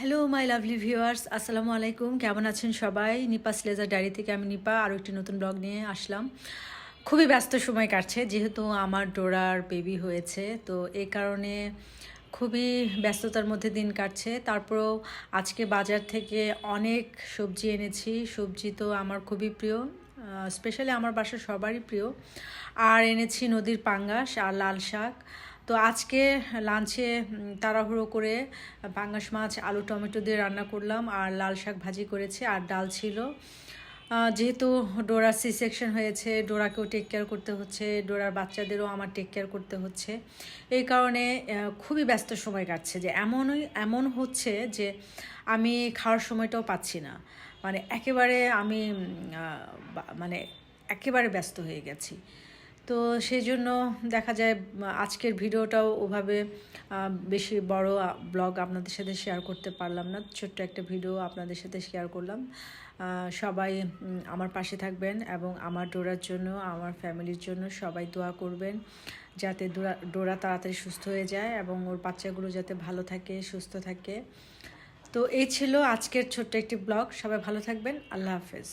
Hello my lovely viewers আসসালামু আলাইকুম কেমন আছেন সবাই? নিপা স্লেজার ডায়েরি থেকে আমি নিপা আরও একটি নতুন ব্লগ নিয়ে আসলাম। খুবই ব্যস্ত সময় কাটছে, যেহেতু আমার ডোরার বেবি হয়েছে, তো এ কারণে খুবই ব্যস্ততার মধ্যে দিন কাটছে। তারপরেও আজকে বাজার থেকে অনেক সবজি এনেছি। সবজি তো আমার খুবই প্রিয় স্পেশালি আমার বাসার সবারই প্রিয়। আর এনেছি নদীর পাঙ্গাস আর লাল শাক। তো আজকে লাঞ্চে তাড়াহুড়ো করে পাঙ্গাস মাছ, আলু, টমেটো দিয়ে রান্না করলাম আর লাল শাক ভাজি করেছে আর ডাল ছিল। যেহেতু ডোরা সি সেকশন হয়েছে, ডোরাকেও টেক কেয়ার করতে হচ্ছে, ডোরার বাচ্চাদেরও আমার টেক কেয়ার করতে হচ্ছে। এই কারণে খুবই ব্যস্ত সময় কাটছে যে এমনই, এমন হচ্ছে যে আমি খাওয়ার সময়টাও পাচ্ছি না। মানে একেবারে আমি মানে একেবারে ব্যস্ত হয়ে গেছি। তো সেই জন্য দেখা যায় আজকের ভিডিওটাও ওভাবে বেশি বড় ব্লগ আপনাদের সাথে শেয়ার করতে পারলাম না। ছোট্ট একটা ভিডিও আপনাদের সাথে শেয়ার করলাম। সবাই আমার পাশে থাকবেন এবং আমার ডোরার জন্য, আমার ফ্যামিলির জন্য সবাই দোয়া করবেন যাতে ডোরা ডোরা তাড়াতাড়ি সুস্থ হয়ে যায় এবং ওর বাচ্চাগুলো যাতে ভালো থাকে, সুস্থ থাকে। তো এই ছিল আজকের ছোট্ট একটি ব্লগ। সবাই ভালো থাকবেন। আল্লাহ হাফেজ।